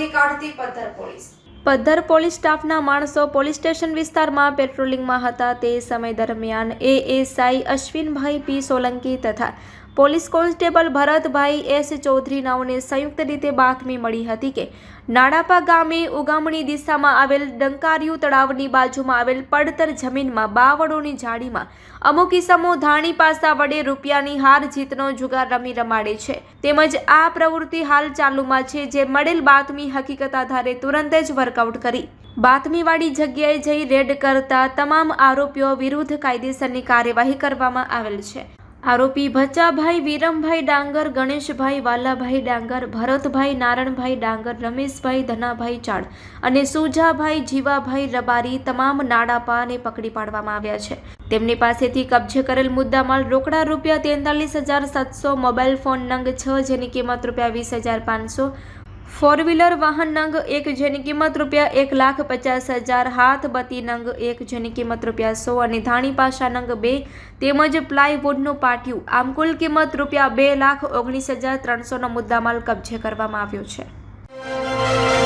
શોધી કાઢતી Paddhar police. Paddhar police સ્ટાફના માણસો પોલીસ સ્ટેશન વિસ્તારમાં પેટ્રોલિંગમાં હતા તે સમય દરમિયાન એએસઆઈ અશ્વિનભાઈ પી સોલંકી તથા police constable Bharatbhai S Chaudhari નાઓને સંયુક્ત રીતે બાતમી મળી હતી કે નાડાપા ગામે ઉગામણી દિશામાં આવેલ ડંકારિયું તળાવની બાજુમાં આવેલ પડતર જમીનમાં બાવળોની જાળીમાં અમુક ઇસમો ધાણી પાસા વડે રૂપિયાની હાર જીતનો જુગાર રમી રમાડે છે. તેમજ આ પ્રવૃત્તિ હાલ ચાલુમાં છે જે મળેલ બાતમી હકીકત આધારે તુરંત જ વર્કઆઉટ કરી. બાતમીવાળી જગ્યાએ જઈ રેડ કરતા તમામ આરોપીઓ વિરુદ્ધ કાયદેસરની કાર્યવાહી કરવામાં આવેલ છે. આરોપી ભચાભાઈ, વિરમભાઈ ડાંગર, ગણેશભાઈ, વાલાભાઈ ડાંગર, ભરતભાઈ, નારણભાઈ ડાંગર, રમેશભાઈ, ધનાભાઈ ચાડ અને સુજાભાઈ, જીવાભાઈ રબારી તમામ નાડાપાને પકડી પાડવામાં આવ્યા છે. તેમની પાસેથી કબજે કરેલ મુદ્દામાલ રોકડા રૂપિયા તેતાલીસ હજાર સાતસો, મોબાઈલ ફોન નંગ છ જેની કિંમત રૂપિયા વીસ હજાર પાંચસો ફોર વ્હીલર વાહન નંગ એક જેની કિંમત રૂપિયા એક લાખ પચાસ હજાર, હાથ બત્તી નંગ એક જેની કિંમત રૂપિયા સો અને ધાણી પાસા નંગ બે તેમજ પ્લાયવુડનું પાટિયું. આમ કુલ કિંમત રૂપિયા બે લાખ ઓગણીસ હજાર ત્રણસોનો મુદ્દામાલ કબજે કરવામાં આવ્યો છે.